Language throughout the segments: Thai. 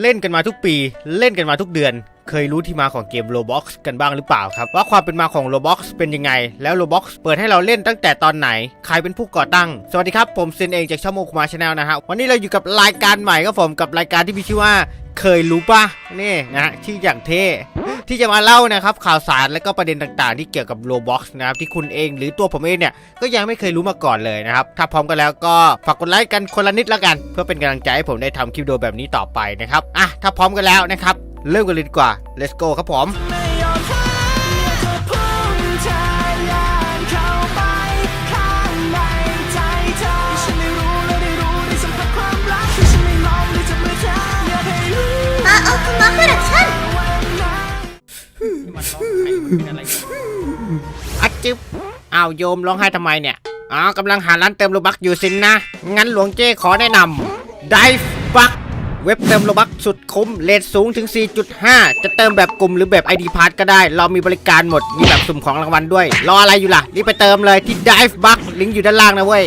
เล่นกันมาทุกปี เล่นกันมาทุกเดือน เคยรู้ที่มาของเกม Roblox กันบ้างหรือเปล่าครับ ว่าความเป็นมาของ Roblox เป็นยังไง แล้ว Roblox เปิดให้เราเล่นตั้งแต่ตอนไหน ใครเป็นผู้ก่อตั้ง สวัสดีครับ ผมเซนเองจากช่องโมคุมาชาแนลนะฮะวันนี้เราอยู่กับรายการใหม่ครับผมกับรายการที่มีชื่อว่าเคยรู้ปะนี่นะชื่ออย่างเท่ที่จะมาเล่านะครับข่าวสารและก็ประเด็นต่างๆ ที่เกี่ยวกับ Roblox นะครับที่คุณเองหรือตัวผมเองเนี่ยก็ยังไม่เคยรู้มาก่อนเลยนะครับ ถ้าพร้อมกันแล้วก็ฝากกดไลค์กันคนละนิดแล้วกัน เพื่อเป็นกำลังใจให้ผมได้ทำคลิปวิดีโอแบบนี้ต่อไปนะครับอะถ้าพร้อมกันแล้วนะครับ เริ่มกันเลยดีกว่า let's go ครับผมไม่ยอมแพ้อยากจะพุ่งทะยานเข้าไปข้างในใจเธอฉันได้รู้และได้รู้ได้สัมผัสความรักที่ฉันไม่ลองได้จับมือเธออยากให้รู้อาเอาคุณมาโปรดักชั่นวันนั้นอัดจึ๊บอ้าวโยมร้องไห้ทำไมเนี่ยอ๋อกำลังหาร้านเติมโลบักอยู่สินนะ งั้นหลวงเจ้ขอแนะนำ Dive b u c เว็บเติมโลบักสุดคุ้มเลทสูงถึง 4.5 จะเติมแบบกลุ่มหรือแบบ ID p a s s ก็ได้ เรามีบริการหมด มีแบบสุ่มของรางวัลด้วย รออะไรอยู่ล่ะ รีบไปเติมเลยที่ divebuck ลิงก์อยู่ด้านล่างนะเว้ย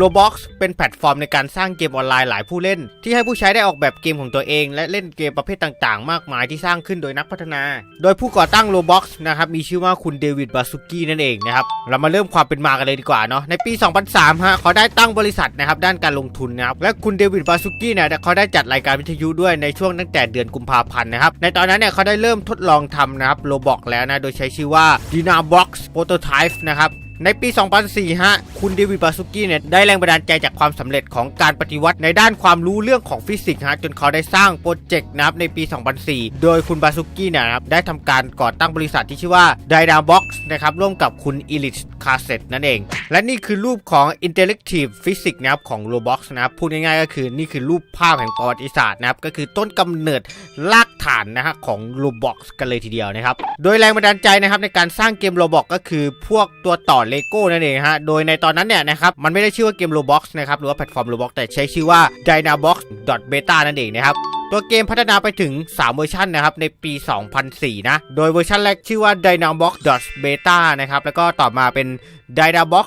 Roblox เป็นแพลตฟอร์มในการสร้างเกมออนไลน์หลายผู้เล่น ที่ให้ผู้ใช้ได้ออกแบบเกมของตัวเอง และเล่นเกมประเภทต่างๆ มากมายที่สร้างขึ้นโดยนักพัฒนา โดยผู้ก่อตั้ง Roblox นะครับมีชื่อว่าคุณเดวิดบาซุกี้นั่นเองนะครับเรามาเริ่มความเป็นมากันเลยดีกว่าเนาะในปี 2003ฮะเขาได้ตั้งบริษัทนะครับด้านการลงทุนนะครับและคุณเดวิดบาซุกี้เนี่ยเขาได้จัดรายการวิทยุด้วยในช่วงตั้งแต่เดือนกุมภาพันธ์นะครับในตอนนั้นเนี่ยเขาได้เริ่มทดลองทำนะครับโรบอกแล้วนะโดยใช้ชื่อว่า Dynabox Prototype นะครับ ในปี 2004 ฮะ คุณเดวิดบาซุกี้เนี่ยได้แรงบันดาลใจจากความสำเร็จของการปฏิวัติในด้านความรู้เรื่องของฟิสิกส์ฮะจนเขาได้สร้างโปรเจกต์นะครับในปี 2004 โดยคุณบาซุกี้เนี่ยครับได้ทำการก่อตั้งบริษัทที่ชื่อว่า Dynabox นะครับร่วมกับคุณอิลิชคาเซตนั่นเอง และนี่คือรูปของ Interactive Physics นะครับของ Roblox นะครับพูดง่ายๆก็คือนี่คือรูปภาพแห่งประวัติศาสตร์นะครับก็คือต้นกำเนิดรากฐานนะฮะของ Roblox กันเลยทีเดียวนะครับโดยแรงบันดาลใจนะครับในการสร้างเกม Roblox ก็คือพวกตัวต่อเลโก้นั่นเองฮะ โดยในตอนนั้นเนี่ยนะครับ มันไม่ได้ชื่อว่าเกม Roblox นะครับ หรือว่าแพลตฟอร์ม Roblox แต่ใช้ชื่อว่า Dynabox Beta นั่นเองนะครับ ตัวเกมพัฒนาไปถึง 3 เวอร์ชันนะครับในปี 2004 นะ โดยเวอร์ชันแรกชื่อว่า Dynabox Beta นะครับแล้วก็ต่อมาเป็น Dynabox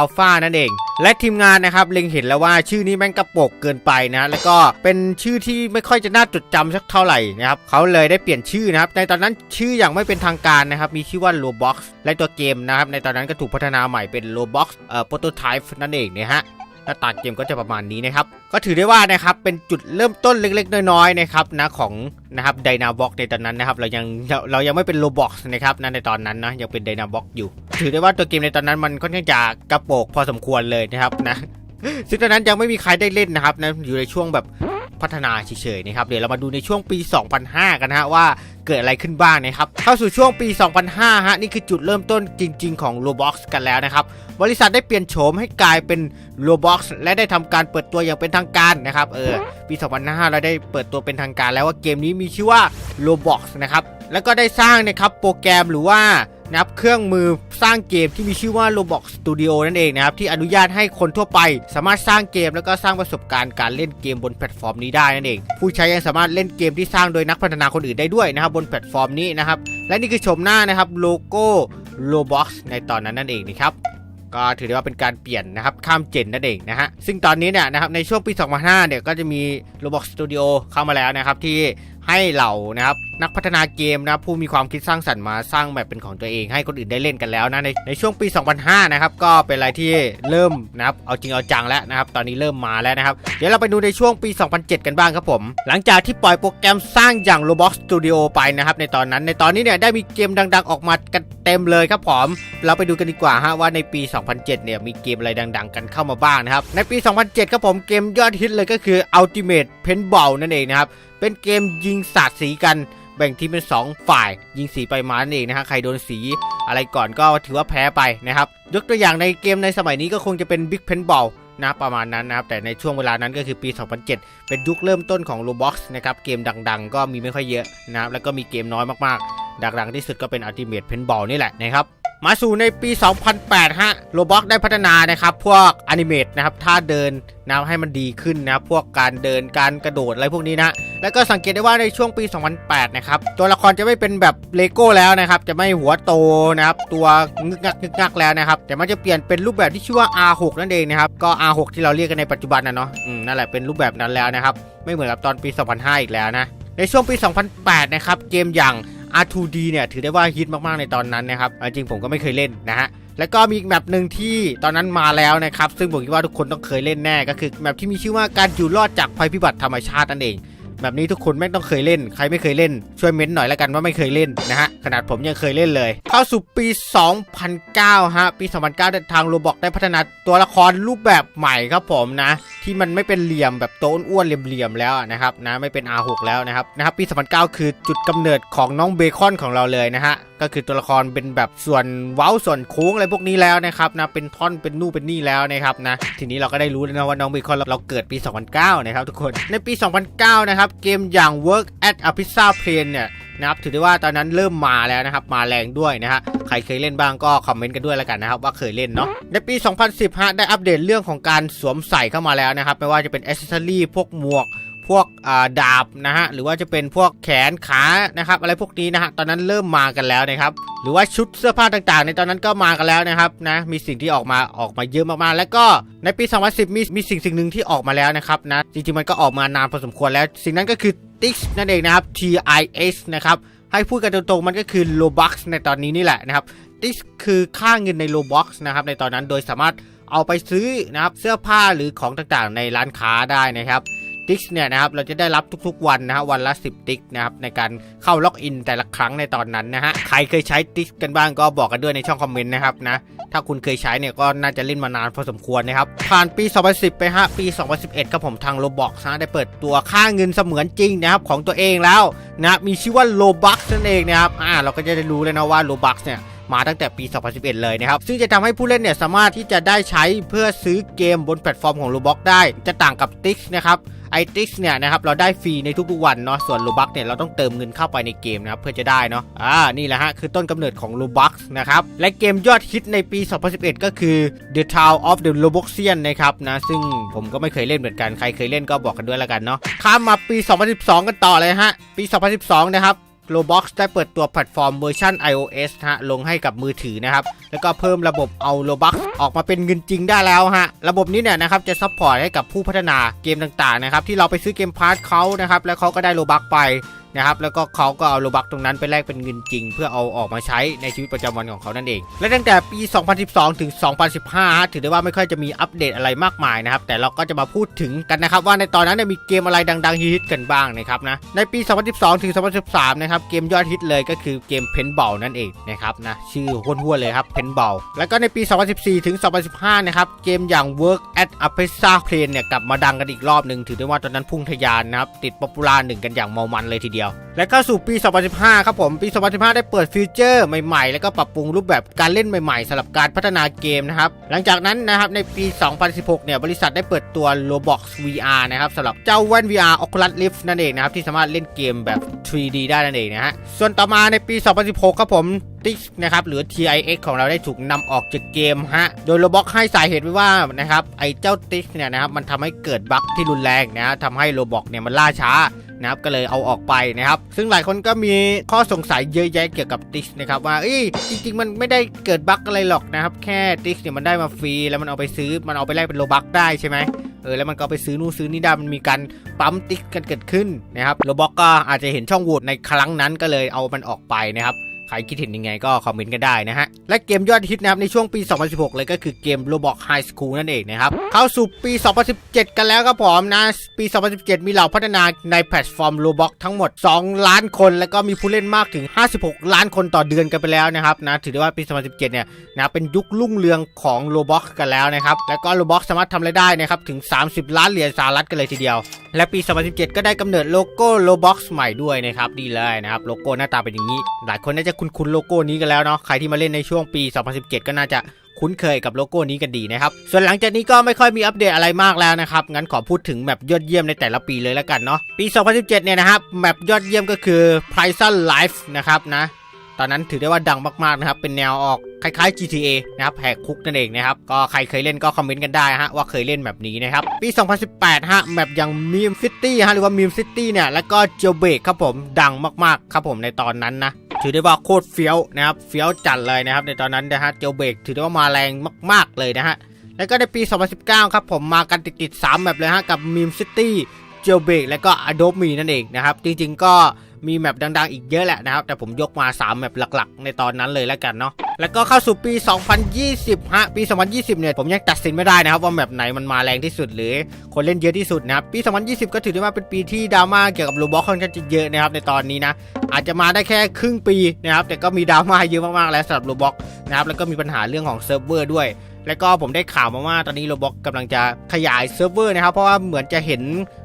Alpha นั่นเอง และทีมงานนะครับเล็งเห็นแล้วว่าชื่อนี้แม่งกระโปกเกินไปนะแล้วก็เป็นชื่อที่ไม่ค่อยจะน่าจดจำสักเท่าไหร่นะครับเขาเลยได้เปลี่ยนชื่อนะครับในตอนนั้นชื่ออย่างไม่เป็นทางการนะครับมีชื่อว่า Roblox และตัวเกมนะครับในตอนนั้นก็ถูกพัฒนาใหม่เป็น Roblox เอ่อ Prototype นั่นเองนะฮะ หน้าตาเกมก็จะประมาณนี้นะครับ ก็ถือได้ว่านะครับเป็นจุดเริ่มต้นเล็ก ๆ น้อยๆนะครับนะของนะครับไดนาบ็อกในตอนนั้นนะครับเรายังเรายังไม่เป็นโลบ็อกนะครับนะในตอนนั้นนะยังเป็นไดนาบ็อกอยู่ ถือได้ว่าตัวเกมในตอนนั้นมันค่อนข้างจะกระโปกพอสมควรเลยนะครับนะซึ่งตอนนั้นยังไม่มีใครได้เล่นนะครับนะอยู่ในช่วงแบบ พัฒนาเฉยๆนะครับเดี๋ยวเรามาดูในช่วงปี 2005 กันนะฮะว่าเกิดอะไรขึ้นบ้างนะครับเข้าสู่ช่วงปี 2005 ฮะนี่คือจุดเริ่มต้นจริง ๆ ของ Roblox กันแล้วนะครับบริษัทได้เปลี่ยนโฉมให้กลายเป็น Roblox และได้ทำการเปิดตัวอย่างเป็นทางการนะครับเออปี 2005 เราได้เปิดตัวเป็นทางการแล้วว่าเกมนี้มีชื่อว่า Roblox นะครับแล้วก็ได้สร้างนะครับโปรแกรมหรือว่า นะครับเครื่องมือสร้างเกมที่มีชื่อว่า Roblox Studio นั่นเองนะครับที่อนุญาตให้คนทั่วไป สามารถสร้างเกมแล้วก็สร้างประสบการณ์การเล่นเกมบนแพลตฟอร์มนี้ได้นั่นเอง ผู้ใช้ยังสามารถเล่นเกมที่สร้างโดยนักพัฒนาคนอื่นได้ด้วยนะครับบนแพลตฟอร์มนี้นะครับและนี่คือชมหน้านะครับโลโก้ Roblox ในตอนนั้นนั่นเองนะครับก็ถือได้ว่าเป็นการเปลี่ยนนะครับข้ามเจนนั่นเองนะฮะซึ่งตอนนี้เนี่ยนะครับในช่วงปี 2005 เนี่ยก็จะมี Roblox Studio เข้ามาแล้วนะครับที่ ให้เหล่านะครับนักพัฒนาเกมนะผู้มีความคิดสร้างสรรค์มาสร้างแบบเป็นของตัวเอง ให้คนอื่นได้เล่นกันแล้วนะในในช่วงปี 2005 นะครับก็เป็นอะไรที่เริ่มนะครับเอาจริงเอาจังแล้วนะครับตอนนี้เริ่มมาแล้วนะครับเดี๋ยวเราไปดูในช่วงปี 2007 กันบ้างครับผม หลังจากที่ปล่อยโปรแกรมสร้างอย่าง Roblox Studio ไปนะครับในตอนนั้นในตอนนี้เนี่ยได้มีเกมดัง ๆ ออกมากันเต็มเลยครับผมเราไปดูกันดีกว่าฮะว่าในปี 2007 เนี่ยมีเกมอะไรดัง ๆ กันเข้ามาบ้างนะครับในปี 2007 ครับผมเกมยอดฮิตเลยก็คือ Ultimate Paintball นั่นเองนะครับ เป็นเกมยิงสาดสีกัน แบ่งทีมเป็น 2 ฝ่าย ยิงสีไปมานั่นเองนะฮะ ใครโดนสีอะไรก่อนก็ถือว่าแพ้ไปนะครับ ยกตัวอย่างในเกมในสมัยนี้ก็คงจะเป็น Big Paintball นะประมาณนั้นนะครับ แต่ในช่วงเวลานั้นก็คือปี 2007 เป็นยุคเริ่มต้นของ Roblox นะครับ เกมดังๆ ก็มีไม่ค่อยเยอะนะครับ แล้วก็มีเกมน้อยมากๆ ดังๆที่สุดก็เป็น Ultimate Paintball นี่แหละนะครับ มาสู่ในปี 2008 ฮะโรบ็อกได้พัฒนานะครับพวกอนิเมตนะครับท่าเดินนะให้มันดีขึ้นนะครับพวกการเดินการกระโดดอะไรพวกนี้นะ แล้วก็สังเกตได้ว่าในช่วงปี 2008 นะครับ ตัวละครจะไม่เป็นแบบเลโก้แล้วนะครับ จะไม่หัวโตนะครับ ตัวงึกงักงึกงักแล้วนะครับ แต่มันจะเปลี่ยนเป็นรูปแบบที่ชื่อว่า R6 นั่นเองนะครับ ก็ R6 ที่เราเรียกกันในปัจจุบันนะเนาะนั่นแหละเป็นรูปแบบนั้นแล้วนะครับ ไม่เหมือนกับตอนปี 2005 อีกแล้วนะ ในช่วงปี 2008 นะครับ เกมอย่าง R2D เนี่ยถือได้ว่าฮิตมากๆในตอนนั้นนะครับจริงผมก็ไม่เคยเล่นนะฮะแล้วก็มีอีกแมปหนึ่งที่ตอนนั้นมาแล้วนะครับ ซึ่งผมคิดว่าทุกคนต้องเคยเล่นแน่ก็คือแมปที่มีชื่อว่าการอยู่รอดจากภัยพิบัติธรรมชาตินั่นเอง แบบนี้ทุกคนไม่งต้องเคยเล่น ใครไม่เคยเล่น ช่วยเม้นหน่อยแล้วกันว่าไม่เคยเล่นนะฮะ ขนาดผมยังเคยเล่นเลย เข้าสู่ปี 2009 ฮะ ปี 2009เดินทางโรบอกได้พัฒนาตัวละครรูปแบบใหม่ครับผมนะ ที่มันไม่เป็นเหลี่ยมแบบโต้นอ้วนเหลี่ยมๆแล้วนะครับนะไม่เป็น R6 แล้วนะครับนะครับปี 2009 คือจุดกำเนิดของน้องเบคอนของเราเลยนะฮะก็คือตัวละครเป็นแบบส่วนเว้าส่วนโค้งอะไรพวกนี้แล้วนะครับนะเป็นท่อนเป็นนู่นเป็นนี่แล้วนะครับนะทีนี้เราก็ได้รู้แล้วนะว่าน้องเบคอนเราเราเกิดปี 2009 นะครับทุกคนในปี 2009 นะครับเกมอย่าง Work at a Pizza Plane เนี่ยนะครับถือได้ว่าตอนนั้นเริ่มมาแล้วนะครับ มาแรงด้วยนะฮะใครเคยเล่นบ้างก็คอมเมนต์กันด้วยแล้วกันนะครับ ว่าเคยเล่นเนาะในปี 2010ฮะได้อัปเดตเรื่องของการสวมใส่เข้ามาแล้วนะครับไม่ว่าจะเป็นอ c เซ s ซอรีพวกหมวก พวกดาบนะฮะหรือว่าจะเป็นพวกแขนขานะครับ อะไรพวกนี้นะฮะตอนนั้นเริ่มมากันแล้วนะครับ หรือว่าชุดเสื้อผ้าต่างๆ ในตอนนั้นก็มากันแล้วนะครับนะมีสิ่งที่ออกมาออกมาเยอะมากๆ แล้วก็ในปี 2010 มีมีสิ่งสิ่งหนึ่งที่ออกมาแล้วนะครับนะจริงๆมันก็ออกมานานพอสมควรแล้ว สิ่งนั้นก็คือ TIX นั่นเองนะครับ TIS นะครับให้พูดกันตรงๆมันก็คือ Robux ในตอนนี้นี่แหละนะครับ TIX คือค่าเงินใน Robux นะครับในตอนนั้นโดยสามารถเอาไปซื้อนะครับเสื้อผ้าหรือของต่างๆ ในร้านค้าได้นะครับ ติ๊กเนี่ยนะครับเราจะได้รับทุกๆวันนะฮะวันละ 10 ติ๊กนะครับในการเข้าล็อกอินแต่ละครั้งในตอนนั้นนะฮะใครเคยใช้ติ๊กกันบ้างก็บอกกันด้วยในช่องคอมเมนต์นะครับนะถ้าคุณเคยใช้เนี่ยก็น่าจะเล่นมานานพอสมควรนะครับผ่านปี 2010 ไปฮะปี 2011 ครับผมทางโรบอกนะได้เปิดตัวค่าเงินเสมือนจริงนะครับของตัวเองแล้วนะมีชื่อว่าโลบักนั่นเองนะครับอ่าเราก็จะได้รู้เลยนะว่าโลบักเนี่ยมาตั้งแต่ปี 2011 เลยนะครับ ซึ่งจะทำให้ผู้เล่นเนี่ยสามารถที่จะได้ใช้เพื่อซื้อเกมบนแพลตฟอร์มของ Roblox ได้ จะต่างกับ Tix นะครับ ไอติสเนี่ยนะครับเราได้ฟรีในทุกๆวันเนาะส่วนลูบักเนี่ยเราต้องเติมเงินเข้าไปในเกมนะครับเพื่อจะได้เนาะอ่านี่แหละฮะคือต้นกำเนิดของลูบักนะครับและเกมยอดฮิตในปี 2011 ก็คือ The Town of the Roboxian นะครับนะซึ่งผมก็ไม่เคยเล่นเหมือนกันใครเคยเล่นก็บอกกันด้วยแล้วกันเนาะข้ามมาปี 2012 กันต่อเลยฮะปี 2012 นะครับ Roblox ได้เปิดตัวแพลตฟอร์มเวอร์ชัน iOS ฮะลงให้กับมือถือนะครับ แล้วก็เพิ่มระบบเอา Robux ออกมาเป็นเงินจริงได้แล้วฮะ ระบบนี้เนี่ยนะครับจะซัพพอร์ตให้กับผู้พัฒนาเกมต่างๆนะครับที่เราไปซื้อเกมพาร์ทเขานะครับแล้วเขาก็ได้ Robux ไป นะครับแล้วก็เขาก็เอา Robux ตรงนั้นไปแลกเป็นเงินจริง เพื่อเอาออกมาใช้ในชีวิตประจำวันของเขานั่นเอง และตั้งแต่ปี 2012 ถึง 2015 ถือได้ว่าไม่ค่อยจะมีอัปเดตอะไรมากมายนะครับแต่เราก็จะมาพูดถึงกันนะครับว่าในตอนนั้นมีเกมอะไรดังๆฮิตกันบ้างนะครับนะในปี 2012 ถึง 2013 นะครับเกมยอดฮิตเลยก็คือเกมเพนบอลนั่นเองนะครับนะชื่อห้วนๆเลยครับเพนบอลแล้วก็ในปี 2014 ถึง 2015 นะครับเกมอย่าง Work at a Pizza Plane เนี่ยกลับมาดังกันอีกรอบหนึ่งถือได้ว่าตอนนั้นพุ่งทะยานนะครับติดป๊อปปูล่าหนึ่งกันอย่างเมามันเลยทีเดียวและเข้าสู่ปี 2015 ครับผม ปี 2015 ได้เปิดฟีเจอร์ใหม่ๆ แล้วก็ปรับปรุงรูปแบบการเล่นใหม่ๆสำหรับการพัฒนาเกมนะครับ หลังจากนั้นนะครับในปี 2016 เนี่ยบริษัทได้เปิดตัว Roblox VR นะครับสำหรับเจ้าแว่น VR Oculus Rift นั่นเองนะครับที่สามารถเล่นเกมแบบ 3D ได้นั่นเองนะฮะ ส่วนต่อมาในปี 2016 ครับผม Tix นะครับหรือ TIX ของเราได้ถูกนำออกจากเกมฮะ โดย Roblox ให้สาเหตุไว้ว่านะครับไอ้เจ้า Tix เนี่ยนะครับมันทำให้เกิดบั๊กที่รุนแรงนะทำให้ Roblox เนี่ยมันล่าช้า นะครับก็เลยเอาออกไปนะครับ ซึ่งหลายคนก็มีข้อสงสัยเยอะแยะเกี่ยวกับติชนะครับว่าเอ้ยจริง ๆ มันไม่ได้เกิดบั๊กอะไรหรอกนะครับแค่ติชเนี่ยมันได้มาฟรีแล้วมันเอาไปซื้อมันเอาไปแลกเป็นโลบักได้ใช่ไหมเออแล้วมันก็ไปซื้อนู่นซื้อนี่ได้มันมีการปั๊มติ๊กกันเกิดขึ้นนะครับโลบ็อกก็อาจจะเห็นช่องโหว่ในครั้งนั้นก็เลยเอามันออกไปนะครับ ครคิดเห็นยังไงก็คอมเมนต์กันได้นะฮะ และเกมยอดฮิตนะครับในช่วงปี 2016 เลยก็คือเกม Roblox High School นั่นเองนะครับ เข้าสู่ปี 2017 กันแล้วครับผมนะ ปี 2017 มีเหล่าพัฒนาในแพลตฟอร์ม Roblox ทั้งหมด 2 ล้านคน แล้วก็มีผู้เล่นมากถึง 56 ล้านคนต่อเดือนกันไปแล้วนะครับนะถือได้ว่าปี 2017 เนี่ยนะเป็นยุครุ่งเรืองของ Roblox กันแล้วนะครับแล้วก็ Roblox สามารถทำรายได้นะครับถึง 30 ล้านเหรียญสหรัฐกันเลยทีเดียว และปี 2017 ก็ได้กำเนิดโลโก้ Roblox ใหม่ด้วยนะครับดีเลยนะครับโลโก้หน้าตาเป็นอย่างนี้ หลายคนน่าจะคุ้นๆโลโก้นี้กันแล้วเนาะใครที่มาเล่นในช่วงปี 2017 ก็น่าจะคุ้นเคยกับโลโก้นี้กันดีนะครับ ส่วนหลังจากนี้ก็ไม่ค่อยมีอัปเดตอะไรมากแล้วนะครับ งั้นขอพูดถึงแมปยอดเยี่ยมในแต่ละปีเลยแล้วกันเนาะ ปี 2017 เนี่ยนะครับ แมปยอดเยี่ยมก็คือ p r i s o n Life นะครับนะตตอนนั้นถือได้ว่าดังมากๆนะครับ เป็นแนวออก คล้ายๆ GTA นะครับแหกคุกนั่นเองนะครับ ก็ใครเคยเล่นก็คอมเมนต์กันได้ฮะว่าเคยเล่นแบบนี้นะครับ ปี 2018 ฮะแมปอย่างมีมซิตี้ฮะหรือว่ามีมซิตี้เนี่ย แล้วก็เจลเบกครับผมดังมากๆ ครับผมในตอนนั้นนะถือได้ว่าโคตรเฟี้ยวนะครับเฟี้ยวจัดเลยนะครับในตอนนั้นนะฮะเจลเบกถือได้ว่ามาแรงมาก ๆเลยนะฮะแล้วก็ในปี 2019 ครับผมมากันติดๆ3แมปเลยฮะกับ Meme City j a i l b r e a k แล้วก็ Adobe นั่นเองนะครับจริงๆก็ มีแมปดังๆ อีกเยอะแหละนะครับ แต่ผมยกมา 3 แมปหลักๆ ในตอนนั้นเลยแล้วกันเนาะแล้วก็เข้าสู่ปี 2020 ฮะ ปี 2020 เนี่ย ผมยังตัดสินไม่ได้นะครับ ว่าแมปไหนมันมาแรงที่สุดหรือคนเล่นเยอะที่สุดนะครับ ปี 2020 ก็ถือได้ว่าเป็นปีที่ดราม่าเกี่ยวกับโรบอทค่อนข้างจะเยอะนะครับในตอนนี้นะ อาจจะมาได้แค่ครึ่งปีนะครับแต่ก็มีดราม่าเยอะมากๆแล้วสำหรับโรบอทนะครับแล้วก็มีปัญหาเรื่องของเซิร์ฟเวอร์ด้วย แล้วก็ผมได้ข่าวมาว่าตอนนี้โรบอกกำลังจะขยายเซิร์ฟเวอร์นะครับ เพราะว่าเหมือนจะเห็น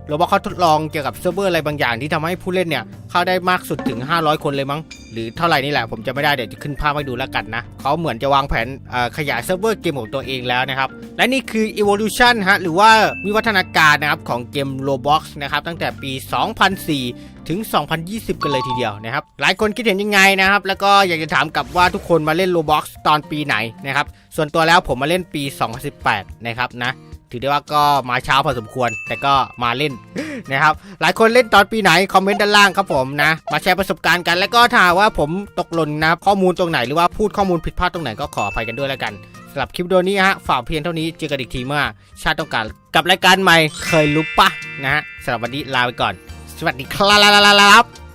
โรบอกเขาทดลองเกี่ยวกับเซิร์ฟเวอร์อะไรบางอย่างที่ทำให้ผู้เล่นเนี่ยเข้าได้มากสุดถึง 500 คนเลยมั้ง หรือเท่าไหร่นี่แหละผมจะไม่ได้เดี๋ยวจะขึ้นภาพให้ดูแล้วกันนะเขาเหมือนจะวางแผนขยายเซิร์ฟเวอร์เกมของตัวเองแล้วนะครับ และนี่คือ evolution ฮะหรือว่าวิวัฒนาการนะครับของเกม Roblox นะครับตั้งแต่ปี 2004ถึง 2020 กันเลยทีเดียวนะครับ หลายคนคิดเห็นยังไงนะครับ แล้วก็อยากจะถามกลับว่าทุกคนมาเล่น Roblox ตอนปีไหนนะครับ ส่วนตัวแล้วผมมาเล่นปี 2018 นะครับนะ ถือได้ว่าก็มาเช้าพอสมควร แต่ก็มาเล่นนะครับ หลายคนเล่นตอนปีไหน คอมเมนต์ด้านล่างครับผมนะ มาแชร์ประสบการณ์กัน แล้วก็ถ้าว่าผมตกหล่นนะข้อมูลตรงไหนหรือว่าพูดข้อมูลผิดพลาดตรงไหนก็ขออภัยกันด้วยแล้วกันสำหรับคลิปวิดีโอนี้ฮะฝากเพียงเท่านี้เจอกันอีกทีเมื่อชาติต้องการกับรายการใหม่เคยรู้ปะนะฮะสำหรับวันนี้ลาไปก่อน สวัสดีครับ